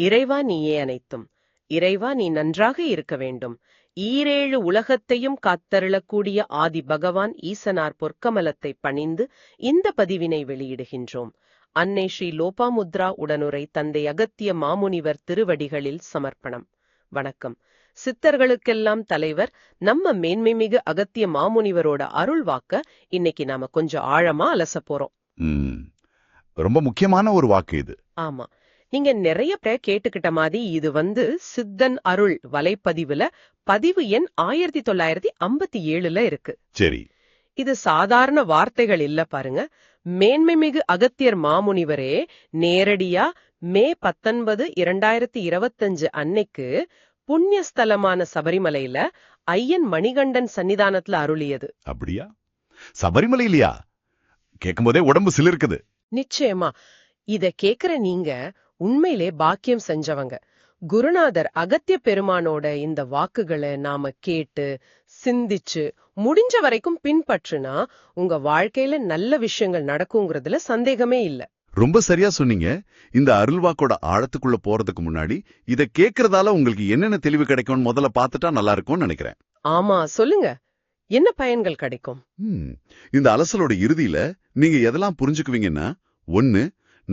இறைவா நீயே அனைத்தும். இறைவா நீ நன்றாக இருக்க வேண்டும். ஈரேழு உலகத்தையும் காத்தருளக்கூடிய ஆதி பகவான் ஈசனார் பொற்கமலத்தை பணிந்து இந்த பதிவினை வெளியிடுகின்றோம். அன்னை ஸ்ரீ லோபாமுத்ரா உடனுரை தந்தை அகத்திய மாமுனிவர் திருவடிகளில் சமர்ப்பணம். வணக்கம். சித்தர்களுக்கெல்லாம் தலைவர் நம்ம மேன்மைமிகு அகத்திய மாமுனிவரோட அருள் வாக்க இன்னைக்கு நாம கொஞ்சம் ஆழமா அலச போறோம். ரொம்ப முக்கியமான ஒரு வாக்கு இது. ஆமா. நீங்க நிறைய பேர் கேட்டுக்கிட்ட மாதிரி இது வந்து சித்தன் அருள் வலைப்பதிவுல பதிவு எண் ஆயிரத்தி தொள்ளாயிரத்தி ஐம்பத்தி ஏழுல இருக்கு. சரி. இது சாதாரண வார்த்தைகள் இல்ல பாருங்க. மேன்மைமிகு அகத்தியர் மாமுனிவரே நேரடியா மே பத்தொன்பது இரண்டாயிரத்தி இருபத்தஞ்சு அன்னைக்கு புண்ணியஸ்தலமான சபரிமலையில ஐயன் மணிகண்டன் சன்னிதானத்துல அருளியது. அப்படியா? சபரிமலை இல்லையா கேட்கும்போதே உடம்பு சிலிர்க்குது. நிச்சயமா. இத கேக்குற நீங்க உண்மையிலே பாக்கியம் செஞ்சவங்க. குருநாதர் அகத்திய பெருமானோட இந்த வாக்குகளை நாம கேட்டு சிந்திச்சு முடிஞ்ச வரைக்கும் பின்பற்றுனா உங்க வாழ்க்கையில நல்ல விஷயங்கள் நடக்குங்கிறதுல சந்தேகமே இல்ல. ரொம்ப சரியா சொன்னீங்க. இந்த அருள்வாக்கோட ஆழத்துக்குள்ள போறதுக்கு முன்னாடி இத கேக்குறதால உங்களுக்கு என்னென்ன தெளிவு கிடைக்கும்னு முதல்ல பார்த்துட்டா நல்லா இருக்கும்னு நினைக்கிறேன். ஆமா சொல்லுங்க. என்ன பயன்கள் கிடைக்கும். இந்த அலசலோட இறுதியில நீங்க எதெல்லாம் புரிஞ்சுக்குவீங்கன்னா ஒண்ணு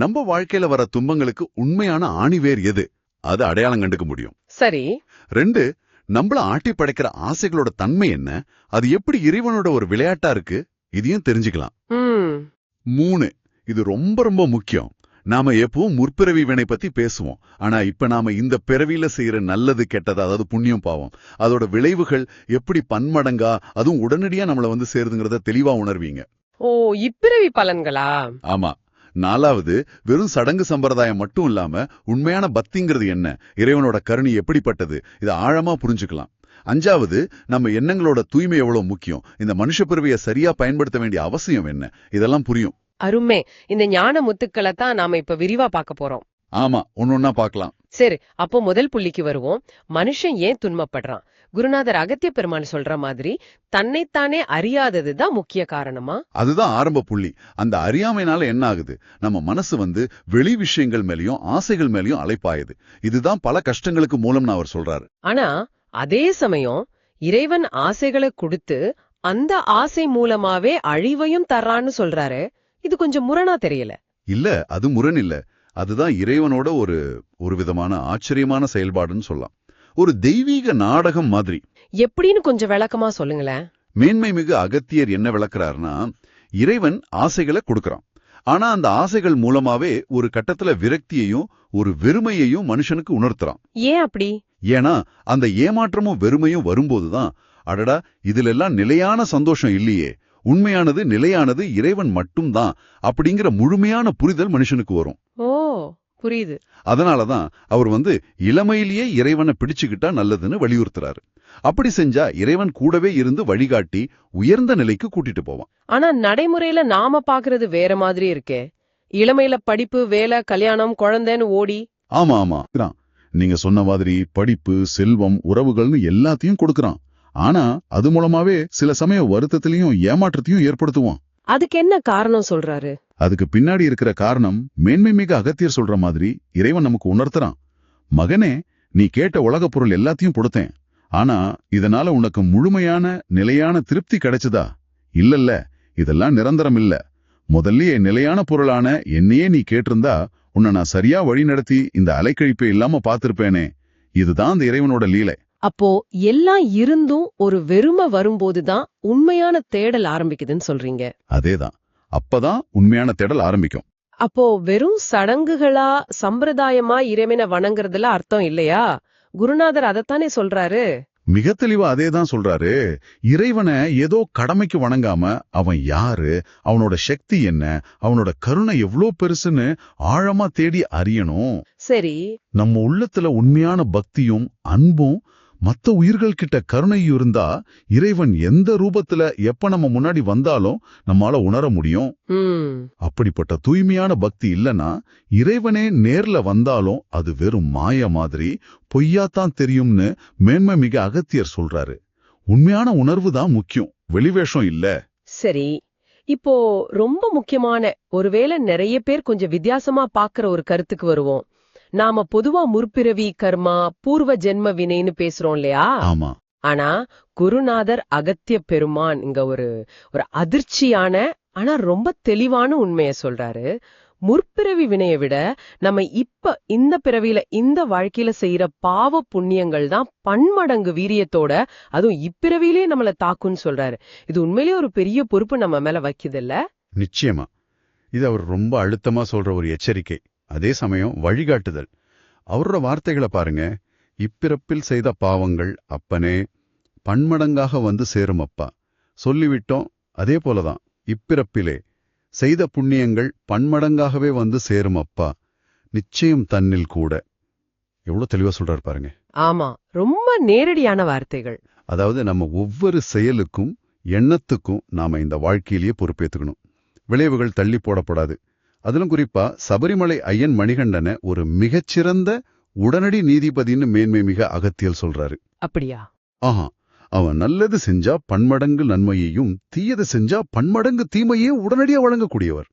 நம்ம வாழ்க்கையில வர துன்பங்களுக்கு உண்மையான ஆணிவேர் எது? அது அடையாளம் கண்டுக்க முடியும். சரி. ரெண்டு நம்மள ஆட்டி படைக்கிற ஆசைகளோட தன்மை என்ன? அது எப்படி இறைவனோட ஒரு விளையாட்டா இருக்கு? இதையும் தெரிஞ்சுக்கலாம். மூணு இது ரொம்ப ரொம்ப முக்கியம். நாம எப்பவும் முற்பிறவி வினை பத்தி பேசுவோம். ஆனா இப்ப நாம இந்த பிறவியில செய்யற நல்லது கெட்டது அதாவது புண்ணியம் பாவம் அதோட விளைவுகள் எப்படி பன்மடங்கா அதுவும் உடனடியா நம்மள வந்து சேருதுங்கிறத தெளிவா உணர்வீங்க. ஓ இப்பிறவி பலன்களா? ஆமா. நாலாவது வெறும் சடங்கு சம்பிரதாயம் மட்டும் இல்லாம உண்மையான பக்திங்கிறது என்ன? இறைவனோட கருணை எப்படிப்பட்டது? இதை ஆழமா புரிஞ்சுக்கலாம். அஞ்சாவது நம்ம எண்ணங்களோட தூய்மை எவ்வளவு முக்கியம்? இந்த மனுஷ பிறவியை சரியா பயன்படுத்த வேண்டிய அவசியம் என்ன? இதெல்லாம் புரியும். அருமே இந்த ஞான முத்துக்களை தான் நாம இப்ப விரிவா பார்க்க போறோம். ஆமா ஒன்னொன்னா பார்க்கலாம். சரி அப்போ முதல் புள்ளிக்கு வருவோம். மனுஷன் ஏன் துன்பப்படுறான்? குருநாதர் அகத்திய பெருமான் சொல்ற மாதிரி தன்னைத்தானே அறியாததுதான் முக்கிய காரணமா? அதுதான் ஆரம்ப புள்ளி. அந்த அறியாமைனால என்ன ஆகுது? நம்ம மனசு வந்து வெளி விஷயங்கள் மேலயும் ஆசைகள் மேலயும் அலைப்பாயுது. இதுதான் பல கஷ்டங்களுக்கு மூலம்னு அவர் சொல்றாரு. ஆனா அதே சமயம் இறைவன் ஆசைகளை கொடுத்து அந்த ஆசை மூலமாவே அழிவையும் தர்றான்னு சொல்றாரு. இது கொஞ்சம் முரணா தெரியல. இல்ல அது முரண் இல்ல. அதுதான் இறைவனோட ஒரு ஒரு விதமான ஆச்சரியமான செயல்பாடுன்னு சொல்லலாம். ஒரு தெய்வீக நாடகம் மாதிரி. எப்படின்னு கொஞ்சம் விளக்கமா சொல்லுங்களேன் மேன்மை மிகு அகத்தியர் என்ன விளக்குறாருன்னா இறைவன் ஆசைகளை கொடுக்கறான். ஆனா அந்த ஆசைகள் மூலமாவே ஒரு கட்டத்துல விரக்தியையும் ஒரு வெறுமையையும் மனுஷனுக்கு உணர்த்துறான். ஏன் அப்படி? ஏன்னா அந்த ஏமாற்றமும் வெறுமையும் வரும்போதுதான் அடடா இதுல எல்லாம் நிலையான சந்தோஷம் இல்லையே. உண்மையானது நிலையானது இறைவன் மட்டும்தான் அப்படிங்கிற முழுமையான புரிதல் மனுஷனுக்கு வரும். ஓ புரியுது. அதனாலதான் அவர் வந்து இளமையிலேயே இறைவனை பிடிச்சுக்கிட்டா நல்லதுன்னு வலியுறுத்துறாரு. அப்படி செஞ்சா இறைவன் கூடவே இருந்து வழிகாட்டி உயர்ந்த நிலைக்கு கூட்டிட்டு போவான். ஆனா நடைமுறையில நாம பாக்குறது வேற மாதிரி இருக்கே. இளமையில படிப்பு வேலை கல்யாணம் குழந்தைன்னு ஓடி. ஆமா ஆமா. நீங்க சொன்ன மாதிரி படிப்பு செல்வம் உறவுகள்னு எல்லாத்தையும் கொடுக்கறான். ஆனா அது மூலமாவே சில சமயம் வருத்தத்திலையும் ஏமாற்றத்தையும் ஏற்படுத்துவான். அதுக்கு என்ன காரணம் சொல்றாரு? அதுக்கு பின்னாடி இருக்கிற காரணம் மேன்மை மிக அகத்தியர் சொல்ற மாதிரி இறைவன் நமக்கு உணர்த்துறான். மகனே நீ கேட்ட உலகப் பொருள் எல்லாத்தையும் கொடுத்தேன். ஆனா இதனால உனக்கு முழுமையான நிலையான திருப்தி கிடைச்சதா? இல்லல்ல இதெல்லாம் நிரந்தரம் இல்ல. முதல்லயே நிலையான பொருளான என்னையே நீ கேட்டிருந்தா உன்னை நான் சரியா வழி நடத்தி இந்த அலைக்கழிப்பை இல்லாம பார்த்திருப்பேனே. இதுதான் அந்த இறைவனோட லீலை. அப்போ எல்லாம் இருந்தும் ஒரு வெறுமை வரும்போதுதான் உண்மையான தேடல் ஆரம்பிக்குதுன்னு சொல்றீங்க. அதேதான். அப்பதான் உண்மையான தேடல் ஆரம்பிக்கும். அப்போ வெறும் சடங்குகளா சம்பிரதாயமா இறைவனை வணங்குறதுல அர்த்தம் இல்லையா? குருநாதர் அதத்தானே சொல்றாரு. மிக தெளிவா அதேதான் சொல்றாரு. இறைவனை ஏதோ கடமைக்கு வணங்காம அவன் யாரு அவனோட சக்தி என்ன அவனோட கருணை எவ்ளோ பெருசுன்னு ஆழமா தேடி அறியணும். சரி. நம்ம உள்ளத்துல உண்மையான பக்தியும் அன்பும் மத்த உயிர்கள் கிட்ட கருணையும் இருந்தா இறைவன் எந்த ரூபத்துல எப்ப நம்ம முன்னாடி வந்தாலும் நம்மால உணர முடியும். அப்படிப்பட்ட தூய்மையான பக்தி இல்லனா இறைவனே நேர்ல வந்தாலும் அது வெறும் மாய மாதிரி பொய்யாத்தான் தெரியும்னு மேன்மை மிக அகத்தியர் சொல்றாரு. உண்மையான உணர்வு தான் முக்கியம். வெளிவேஷம் இல்ல. சரி. இப்போ ரொம்ப முக்கியமான ஒருவேளை நிறைய பேர் கொஞ்சம் வித்தியாசமா பாக்குற ஒரு கருத்துக்கு வருவோம். நாம பொதுவா முற்பிறவி கர்மா பூர்வ ஜென்ம வினைன்னு பேசுறோம் இல்லையா? ஆமா. ஆனா குருநாதர் அகத்திய பெருமான் இங்க ஒரு ஒரு அதிர்ச்சியான ஆனா ரொம்ப தெளிவான உண்மைய சொல்றாரு. முற்பிறவி வினைய விட நம்ம இப்ப இந்த பிறவியில இந்த வாழ்க்கையில செய்யற பாவ புண்ணியங்கள் தான் பன்மடங்கு வீரியத்தோட அதுவும் இப்பிறவியிலே நம்மள தாக்குன்னு சொல்றாரு. இது உண்மையிலேயே ஒரு பெரிய பொறுப்பு நம்ம மேல வைக்குதுல்ல நிச்சயமா. இது அவர் ரொம்ப அழுத்தமா சொல்ற ஒரு எச்சரிக்கை. அதே சமயம் வழிகாட்டுதல். அவரோட வார்த்தைகளை பாருங்க. இப்பிறப்பில் செய்த பாவங்கள் அப்பனே பன்மடங்காக வந்து சேரும் அப்பா. சொல்லிவிட்டோம் அதே போலதான். இப்பிறப்பிலே செய்த புண்ணியங்கள் பன்மடங்காகவே வந்து சேரும் அப்பா. நிச்சயம் தன்னில் கூட. எவ்வளவு தெளிவா சொல்றாரு பாருங்க. ஆமா ரொம்ப நேரடியான வார்த்தைகள். அதாவது நம்ம ஒவ்வொரு செயலுக்கும் எண்ணத்துக்கும் நாம இந்த வாழ்க்கையிலேயே பொறுப்பேத்துக்கணும். விளைவுகள் தள்ளி போடப்படாது. அதிலும் குறிப்பா சபரிமலை ஐயன் மணிகண்டனை ஒரு மிகச்சிறந்த உடனடி நீதிபதின்னு மேன்மை மிக அகத்தியல் சொல்றாரு. அப்படியா? ஆஹா அவன் நல்லது செஞ்சா பன்மடங்கு நன்மையையும் தீயது செஞ்சா பன்மடங்கு தீமையே உடனடியா வழங்கக்கூடியவர்.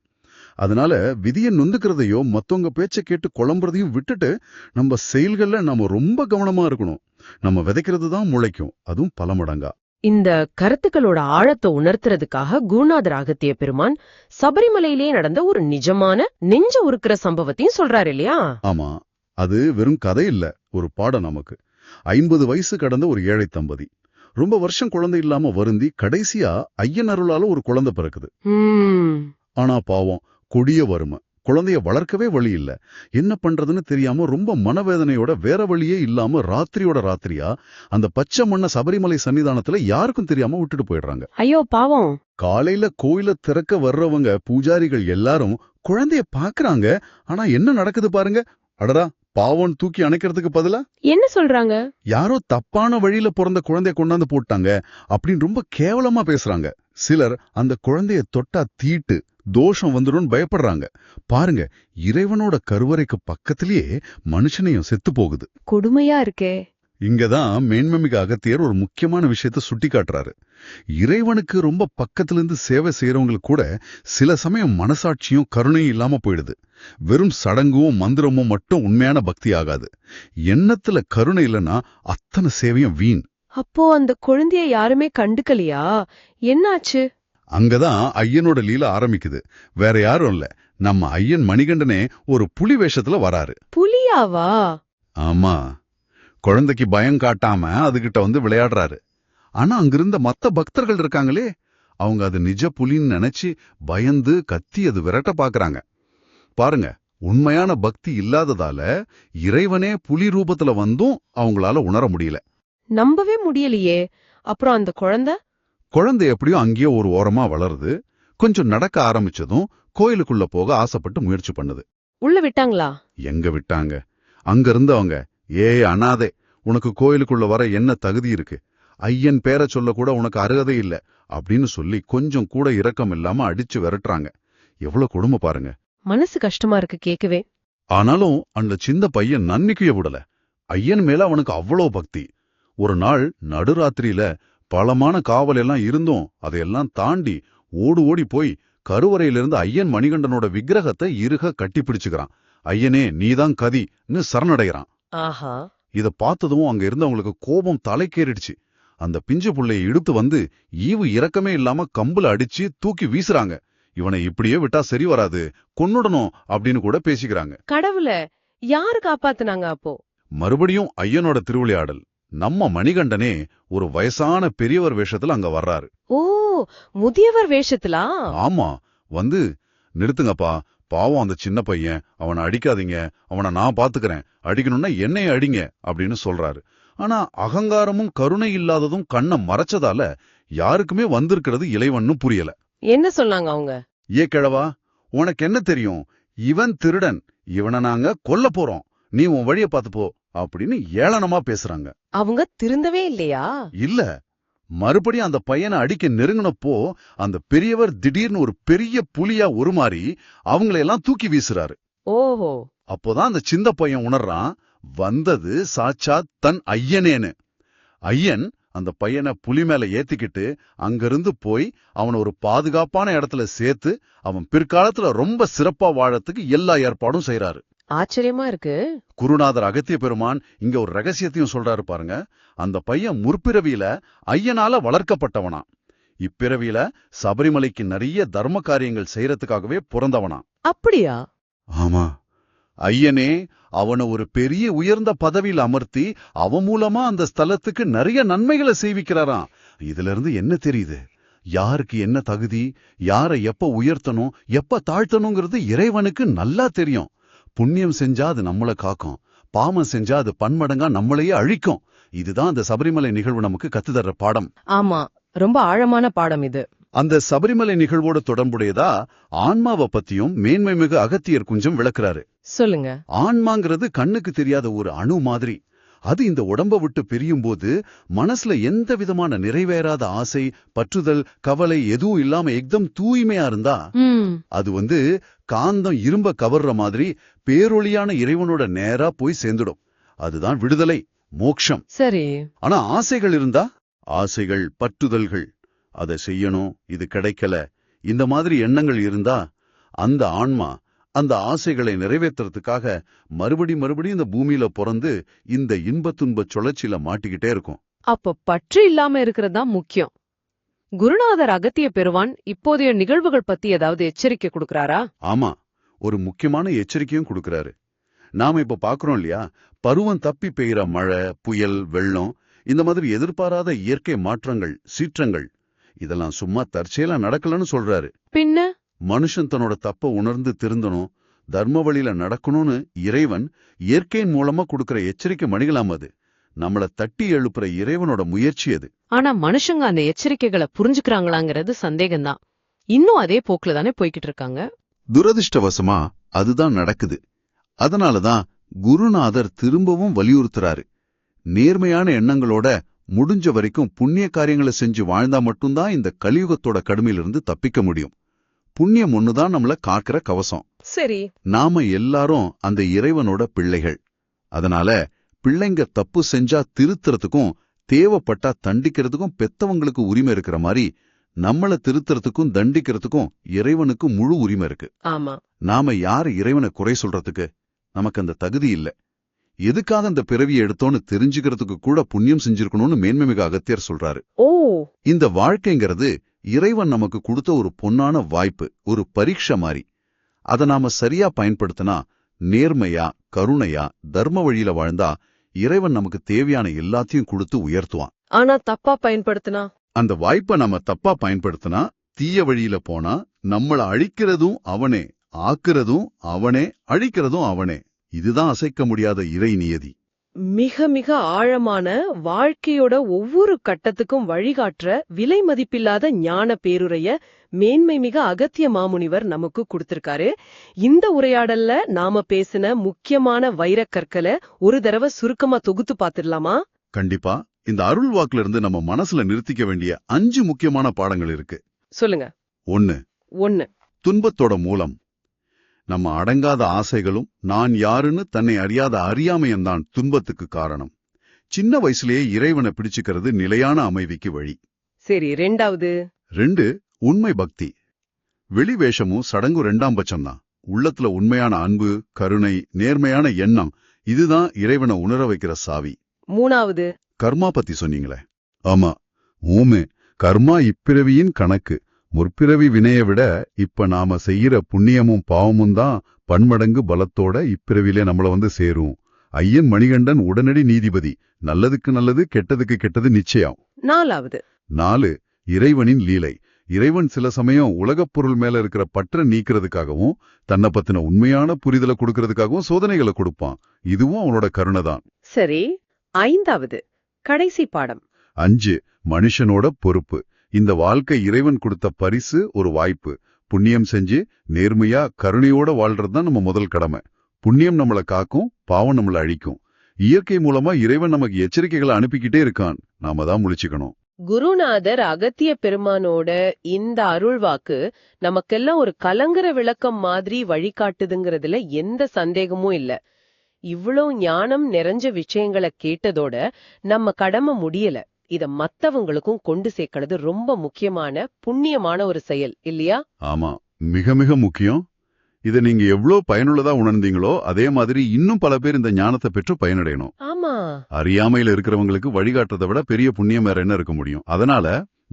அதனால விதியை நொந்துக்கிறதையோ மத்தவங்க பேச்சை கேட்டு குழம்புறதையும் விட்டுட்டு நம்ம செயல்கள்ல நம்ம ரொம்ப கவனமா இருக்கணும். நம்ம விதைக்கிறது தான் முளைக்கும். அதுவும் பல மடங்கா. இந்த கருத்துக்களோட ஆழத்தை உணர்த்துறதுக்காக குருநாதர் அகத்திய பெருமான் சபரிமலையிலே நடந்த ஒரு நிஜமான நெஞ்ச உருக்குற சம்பவத்தையும் சொல்றாரு இல்லையா? ஆமா அது வெறும் கதை இல்ல ஒரு பாடம் நமக்கு. ஐம்பது வயசு கடந்த ஒரு ஏழை தம்பதி. ரொம்ப வருஷம் குழந்தை இல்லாம வருந்தி கடைசியா ஐயன் அருளால ஒரு குழந்தை பிறக்குது. ஆனா பாவம் கொடிய வறுமை. குழந்தைய வளர்க்கவே வழி இல்ல. என்ன பண்றதுன்னு தெரியாம ரொம்ப மனவேதனையோட வேற வழியே இல்லாம ராத்திரியோட ராத்திரியா அந்த பச்சை மண்ண சபரிமலை சன்னிதானத்துல யாருக்கும் தெரியாம விட்டுட்டு போயிடுறாங்க. ஐயோ பாவம். காலையில கோயில திறக்க வர்றவங்க பூஜாரிகள் எல்லாரும் குழந்தைய பாக்குறாங்க. ஆனா என்ன நடக்குது பாருங்க. அடடா பாவம் தூக்கி அணைக்கிறதுக்கு பதிலா? என்ன சொல்றாங்க? யாரோ தப்பான வழியில பிறந்த குழந்தைய கொண்டாந்து போட்டாங்க அப்படின்னு ரொம்ப கேவலமா பேசுறாங்க. சிலர் அந்த குழந்தைய தொட்டா தீட்டு தோஷம் வந்துடும் பயப்படுறாங்க. பாருங்க இறைவனோட கருவறைக்கு பக்கத்திலேயே மனுஷனையும் செத்து போகுது. கொடுமையா இருக்கே. இங்கதான் மேன்மைமிகு அகத்தியர் ஒரு முக்கியமான விஷயத்த சுட்டி காட்டுறாரு. இறைவனுக்கு ரொம்ப பக்கத்துல இருந்து சேவை செய்யறவங்களுக்கு கூட சில சமயம் மனசாட்சியும் கருணையும் இல்லாம போயிடுது. வெறும் சடங்கும் மந்திரமும் மட்டும் உண்மையான பக்தி ஆகாது. எண்ணத்துல கருணை இல்லைன்னா அத்தனை சேவையும் வீண். அப்போ அந்த குழந்தைய யாருமே கண்டுக்கலையா? என்னாச்சு? அங்கதான் ஐயனோட லீல ஆரம்பிக்குது. வேற யாரும் இல்ல. நம்ம ஐயன் மணிகண்டனே ஒரு புலி வேஷத்துல வராரு. புலியாவா? ஆமா. குழந்தைக்கு பயம் காட்டாம அதுகிட்ட வந்து விளையாடுறாரு. ஆனா அங்கிருந்த மத்த பக்தர்கள் இருக்காங்களே அவங்க அது நிஜ புலின்னு நினைச்சு பயந்து கத்தி அது விரட்ட பாக்குறாங்க. பாருங்க உண்மையான பக்தி இல்லாததால இறைவனே புலி ரூபத்துல வந்தும் அவங்களால உணர முடியல. நம்பவே முடியலையே. அப்புறம் அந்த குழந்தை? குழந்தை எப்படியோ அங்கேயே ஒரு ஓரமா வளருது. கொஞ்சம் நடக்க ஆரம்பிச்சதும் கோயிலுக்குள்ள போக ஆசைப்பட்டு முயற்சி பண்ணுது. உள்ள விட்டாங்களா? எங்க விட்டாங்க? அங்க இருந்தவங்க ஏய் அனாதே உனக்கு கோயிலுக்குள்ள வர என்ன தகுதி இருக்கு? ஐயன் பேரை சொல்ல கூட உனக்கு அருகதை இல்ல அப்படின்னு சொல்லி கொஞ்சம் கூட இரக்கம் இல்லாம அடிச்சு விரட்டுறாங்க. எவ்வளவு கொடுமை பாருங்க. மனசு கஷ்டமா இருக்கு கேக்கவே. ஆனாலும் அந்த சின்ன பையன் நன்னிக்கைய விடல. ஐயன் மேல அவனுக்கு அவ்வளோ பக்தி. ஒரு நாள் நடுராத்திரியில பலமான காவல் எல்லாம் இருந்தும் அதையெல்லாம் தாண்டி ஓடு ஓடி போய் கருவறையிலிருந்து ஐயன் மணிகண்டனோட விக்கிரகத்தை இறுக கட்டி பிடிச்சுக்கிறான். ஐயனே நீதான் கதின்னு சரணடைகிறான். ஆஹா. இத பார்த்ததும் அங்க இருந்தவங்களுக்கு கோபம் தலைக்கேறிடுச்சு. அந்த பிஞ்சு புள்ளைய இழுத்து வந்து ஈவு இரக்கமே இல்லாம கம்புல அடிச்சு தூக்கி வீசுறாங்க. இவனை இப்படியே விட்டா சரி வராது கொன்னுடணும் அப்படின்னு கூட பேசிக்கிறாங்க. கடவுள யாரு காப்பாத்துனாங்க அப்போ? மறுபடியும் ஐயனோட திருவிளையாடல். நம்ம மணிகண்டனே ஒரு வயசான பெரியவர் வேஷத்துல அங்க வர்றாரு. ஓ முதியவர் வேஷத்துலா? ஆமா வந்து நிறுத்துங்கப்பா பாவம் அந்த சின்ன பையன் அவனை அடிக்காதீங்க அவனை நான் பாத்துக்கிறேன் அடிக்கணும்னா என்னைய அடிங்க அப்படின்னு சொல்றாரு. ஆனா அகங்காரமும் கருணை இல்லாததும் கண்ணை மறைச்சதால யாருக்குமே வந்திருக்கிறது இளைவன்னு புரியல. என்ன சொன்னாங்க அவங்க? ஏ கிழவா உனக்கு என்ன தெரியும்? இவன் திருடன் இவனை நாங்க கொல்ல போறோம். நீ உன் வழிய பார்த்து போ. அப்படின்னு ஏளனமா பேசுறாங்க. அவங்க திருந்தவே இல்லையா? இல்ல. மறுபடியும் அந்த பையனை அடிக்க நெருங்கினப்போ அந்த பெரியவர் திடீர்னு ஒரு பெரிய புலியா உருமாறி அவங்களையெல்லாம் தூக்கி வீசுறாரு. ஓஹோ. அப்போதான் அந்த சின்ன பையன் உணர்றான் வந்தது சாட்சாத் தன் ஐயனேன்னு. ஐயன் அந்த பையனை புலி மேல ஏத்திக்கிட்டு அங்கிருந்து போய் அவனை ஒரு பாதுகாப்பான இடத்துல சேர்த்து அவன் பிற்காலத்துல ரொம்ப சிறப்பா வாழறதுக்கு எல்லா ஏற்பாடும் செய்றாரு. ஆச்சரியமா இருக்கு. குருநாதர் அகத்திய பெருமான் இங்க ஒரு ரகசியத்தையும் சொல்றாரு பாருங்க. அந்த பையன் முற்பிறவியில ஐயனால வளர்க்கப்பட்டவனா. இப்பிறவியில சபரிமலைக்கு நிறைய தர்ம காரியங்கள் செய்யறதுக்காகவே பிறந்தவனா. அப்படியா? ஆமா. ஐயனே அவனை ஒரு பெரிய உயர்ந்த பதவியில் அமர்த்தி அவன் மூலமா அந்த ஸ்தலத்துக்கு நிறைய நன்மைகளை செய்விக்கிறாராம். இதுல இருந்து என்ன தெரியுது? யாருக்கு என்ன தகுதி? யாரை எப்ப உயர்த்தணும்? எப்ப தாழ்த்தணுங்கிறது இறைவனுக்கு நல்லா தெரியும். புண்ணியம் செஞ்சா அது நம்மள காக்கும். பாவம் செஞ்சா அது பன்மடங்கா நம்மளையே அழிக்கும். இதுதான் அந்த சபரிமலை நிகழ்வு நமக்கு கத்துதர்ற பாடம். ஆமா ரொம்ப ஆழமான பாடம் இது. அந்த சபரிமலை நிகழ்வோட தொடர்புடையதா ஆன்மாவை பத்தியும் மேன்மை மிகு அகத்தியர் குஞ்சம் விளக்குறாரு. சொல்லுங்க. ஆன்மாங்கிறது கண்ணுக்கு தெரியாத ஒரு அணு மாதிரி. அது இந்த உடம்ப விட்டு பிரியும் போது மனசுல எந்த விதமான நிறைவேறாத ஆசை பற்றுதல் கவலை எதுவும் இல்லாம எக்தம் தூய்மையா இருந்தா அது வந்து காந்தம் இரும்ப கவர்ற மாதிரி பேரொளியான இறைவனோட நேரா போய் சேர்ந்துடும். அதுதான் விடுதலை மோக்ஷம். சரி. ஆனா ஆசைகள் இருந்தா? ஆசைகள் பற்றுதல்கள். அதை செய்யணும் இது கிடைக்கல. இந்த மாதிரி எண்ணங்கள் இருந்தா அந்த ஆன்மா அந்த ஆசைகளை நிறைவேற்றுறதுக்காக மறுபடி மறுபடி இந்த பூமியில பிறந்து இந்த இன்பத் துன்பச் சுழற்சியில மாட்டிக்கிட்டே இருக்கும். அப்ப பற்று இல்லாம இருக்கிறது தான் முக்கியம். குருநாதர் அகத்திய பெறுவான் இப்போதைய நிகழ்வுகள் பத்தி ஏதாவது எச்சரிக்கை கொடுக்கறாரா? ஆமா. ஒரு முக்கியமான எச்சரிக்கையும் கொடுக்கறாரு. நாம இப்ப பாக்குறோம் இல்லையா? பருவம் தப்பி பெய்கிற மழை புயல் வெள்ளம் இந்த மாதிரி எதிர்பாராத இயற்கை மாற்றங்கள் சீற்றங்கள் இதெல்லாம் சும்மா தற்செயலா நடக்கலன்னு சொல்றாரு. பின்ன? மனுஷன் தன்னோட தப்ப உணர்ந்து திருந்தணும் தர்ம வழியில நடக்கணும்னு இறைவன் இயற்கையின் மூலமா கொடுக்கிற எச்சரிக்கை மணிகளாம் அது. நம்மள தட்டி எழுப்புற இறைவனோட முயற்சி அது. ஆனா மனுஷங்க அந்த எச்சரிக்கைகளை புரிஞ்சுக்கிறாங்களாங்கிறது சந்தேகம்தான். இன்னும் அதே போக்குல தானே போய்கிட்டு இருக்காங்க? துரதிர்ஷ்டவசமா அதுதான் நடக்குது. அதனாலதான் குருநாதர் திரும்பவும் வலியுறுத்துறாரு. நேர்மையான எண்ணங்களோட முடிஞ்ச வரைக்கும் புண்ணிய காரியங்களை செஞ்சு வாழ்ந்தா மட்டும்தான் இந்த கலியுகத்தோட கடுமையிலிருந்து தப்பிக்க முடியும். புண்ணியம் ஒண்ணுதான் நம்மள காக்கிற கவசம். சரி. நாம எல்லாரும் அந்த இறைவனோட பிள்ளைகள். அதனால பிள்ளைங்க தப்பு செஞ்சா திருத்துறதுக்கும் தேவைப்பட்டா தண்டிக்கிறதுக்கும் பெத்தவங்களுக்கு உரிமை இருக்கிற மாதிரி நம்மள திருத்துறதுக்கும் தண்டிக்கிறதுக்கும் இறைவனுக்கு முழு உரிமை இருக்கு. ஆமா. நாம யார் இறைவனை குறை சொல்றதுக்கு? நமக்கு அந்த தகுதி இல்ல. எதுக்காக அந்த பிறவியை எடுத்தோன்னு தெரிஞ்சுக்கிறதுக்கு கூட புண்ணியம் செஞ்சிருக்கணும்னு மேன்மைமிகு அகத்தியர் சொல்றாரு. ஓ. இந்த வாழ்க்கைங்கிறது இறைவன் நமக்கு கொடுத்த ஒரு பொன்னான வாய்ப்பு ஒரு பரீட்சை மாதிரி அத நாம சரியா பயன்படுத்தினா நேர்மையா கருணையா தர்ம வழியில வாழ்ந்தா இறைவன் நமக்கு தேவையான எல்லாத்தையும் கொடுத்து உயர்த்துவான். ஆனா தப்பா பயன்படுத்தினா? அந்த வாய்ப்பை நம்ம தப்பா பயன்படுத்தினா தீய வழியில போனா நம்மள அழிக்கிறதும் அவனே ஆக்குறதும் அவனே அழிக்கிறதும் அவனே. இதுதான் அசைக்க முடியாத இறை நியதி. மிக மிக ஆழமான வாழ்க்கையோட ஒவ்வொரு கட்டத்துக்கும் வழிகாட்டுற விலை மதிப்பில்லாத ஞான பேருரைய மேன்மை மிக அகத்திய மாமுனிவர் நமக்கு கொடுத்திருக்காரு. இந்த உரையாடல்ல நாம பேசின முக்கியமான வைரக்கற்களை ஒரு தடவை சுருக்கமா தொகுத்து பாத்துடலாமா கண்டிப்பா. இந்த அருள் வாக்குல இருந்து நம்ம மனசுல நிறுத்திக்க வேண்டிய அஞ்சு முக்கியமான பாடங்கள் இருக்கு. சொல்லுங்க. ஒன்னு ஒன்னு துன்பத்தோட மூலம். நம்ம அடங்காத ஆசைகளும் நான் யாருன்னு தன்னை அறியாத அறியாமையம்தான் துன்பத்துக்கு காரணம். சின்ன வயசுலயே இறைவனை பிடிச்சுக்கிறது நிலையான அமைதிக்கு வழி. சரி ரெண்டாவது. ரெண்டு உண்மை பக்தி. வெளி வேஷமும் சடங்கு ரெண்டாம் பட்சம்தான். உள்ளத்துல உண்மையான அன்பு கருணை நேர்மையான எண்ணம் இதுதான் இறைவனை உணர வைக்கிற சாவி. மூணாவது. கர்மா பத்தி சொன்னீங்களே. ஆமா ஊமே கர்மா இப்பிறவியின் கணக்கு. முற்பிறவி வினைய விட இப்ப நாம செய்யற புண்ணியமும் பாவமும் தான் பன்மடங்கு பலத்தோட இப்பிறவிலே நம்மள வந்து சேரும். ஐயன் மணிகண்டன் உடனடி நீதிபதி. நல்லதுக்கு நல்லது கெட்டதுக்கு கெட்டது நிச்சயம். நாலாவது. நாலு இறைவனின் லீலை. இறைவன் சில சமயம் உலகப் பொருள் மேல இருக்கிற பற்ற நீக்கிறதுக்காகவும் தன்னை பத்தின உண்மையான புரிதலை கொடுக்கறதுக்காகவும் சோதனைகளை கொடுப்பான். இதுவும் அவனோட கருணை தான். சரி ஐந்தாவது. கடைசி பாடம். அஞ்சு மனுஷனோட பொறுப்பு. இந்த வாழ்க்கை இறைவன் கொடுத்த பரிசு ஒரு வாய்ப்பு. புண்ணியம் செஞ்சு நேர்மையா கருணையோட வாழ்றது தான் நம்ம முதல் கடமை. புண்ணியம் நம்மள காக்கும் பாவம் நம்மள அழிக்கும். இயற்கை மூலமா இறைவன் நமக்கு எச்சரிக்கைகளை அனுப்பிக்கிட்டே இருக்கான். நாம தான் முழிச்சுக்கணும். குருநாதர் அகத்திய பெருமானோட இந்த அருள்வாக்கு நமக்கெல்லாம் ஒரு கலங்கர விளக்கம் மாதிரி வழிகாட்டுதுங்கிறதுல எந்த சந்தேகமும் இல்ல. இவ்வளவு ஞானம் நிறைஞ்ச விஷயங்களை கேட்டதோட நம்ம கடமை முடியல. இத மத்தவங்களுக்கும் கொண்டு சேர்க்கறது ரொம்ப முக்கியமான புண்ணியமான ஒரு செயல் இல்லையா? ஆமா. மிக மிக முக்கியம். இதை நீங்க எவ்வளவு பயனுள்ளதா உணர்ந்தீங்களோ அதே மாதிரி இன்னும் பல பேர் இந்த ஞானத்தை பெற்று பயனடையணும். ஆமா. அறியாமையில இருக்கிறவங்களுக்கு வழிகாட்டுறதை விட பெரிய புண்ணியம் வேற என்ன இருக்க முடியும்? அதனால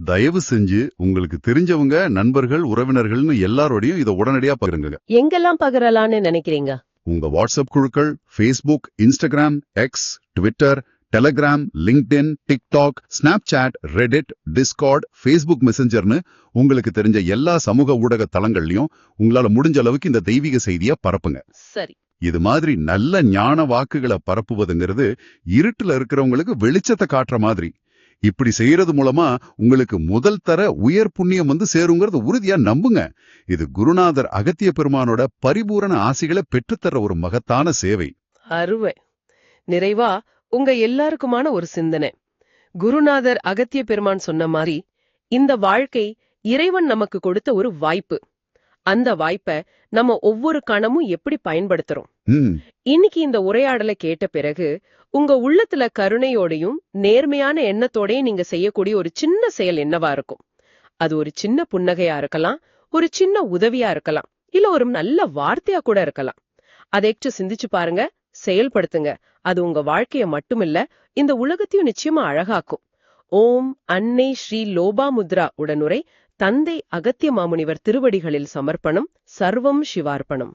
தயவு செஞ்சு உங்களுக்கு தெரிஞ்சவங்க நண்பர்கள் உறவினர்கள்னு எல்லாரோடையும் இதை உடனடியா பகிருங்க எங்கெல்லாம் பகிரலான்னு நினைக்கிறீங்க? உங்க வாட்ஸ்அப் குழுக்கள் Facebook Instagram X Twitter Telegram LinkedIn TikTok Snapchat Reddit Discord Facebook மெசஞ்சர்னு உங்களுக்கு தெரிஞ்ச எல்லா சமூக ஊடக தளங்கள்லயும் உங்களால முடிஞ்ச அளவுக்கு இந்த தெய்வீக செய்தியை பரப்புங்க. சரி. இது மாதிரி நல்ல ஞான வாக்குகளை பரப்புவதுங்கிறது இருட்டுல இருக்கிறவங்களுக்கு வெளிச்சத்தை காட்டுற மாதிரி. இப்படி செய்யறது மூலமா உங்களுக்கு முதல் தர உயர் புண்ணியம் வந்து சேருங்கிறது உறுதியா நம்புங்க. இது குருநாதர் அகத்திய பெருமானோட பரிபூரண ஆசிகளை பெற்றுத்தர ஒரு மகத்தான சேவை. அருவை நிறைவா உங்க எல்லாருக்குமான ஒரு சிந்தனை. குருநாதர் அகத்திய பெருமான் சொன்ன மாதிரி இந்த வாழ்க்கை இறைவன் நமக்கு கொடுத்த ஒரு வாய்ப்பு. அந்த வாய்ப்பை நம்ம ஒவ்வொரு கணமும் எப்படி பயன்படுத்துறோம்? இன்னைக்கு இந்த உரையாடலை கேட்ட பிறகு உங்க உள்ளத்துல கருணையோடையும் நேர்மையான எண்ணத்தோடையும் நீங்க செய்யக்கூடிய ஒரு சின்ன செயல் என்னவா இருக்கும்? அது ஒரு சின்ன புன்னகையா இருக்கலாம் ஒரு சின்ன உதவியா இருக்கலாம் இல்ல ஒரு நல்ல வார்த்தையா கூட இருக்கலாம். அதைச்சு சிந்திச்சு பாருங்க செயல்படுத்துங்க. அது உங்க வாழ்க்கைய மட்டுமில்ல இந்த உலகத்தையும் நிச்சயமா அழகாக்கும். ஓம் அன்னை ஸ்ரீ லோபாமுத்ரா உடனுரை. தந்தை அகத்திய மாமுனிவர் திருவடிகளில் சமர்ப்பணம் சர்வம் சிவார்ப்பணம்.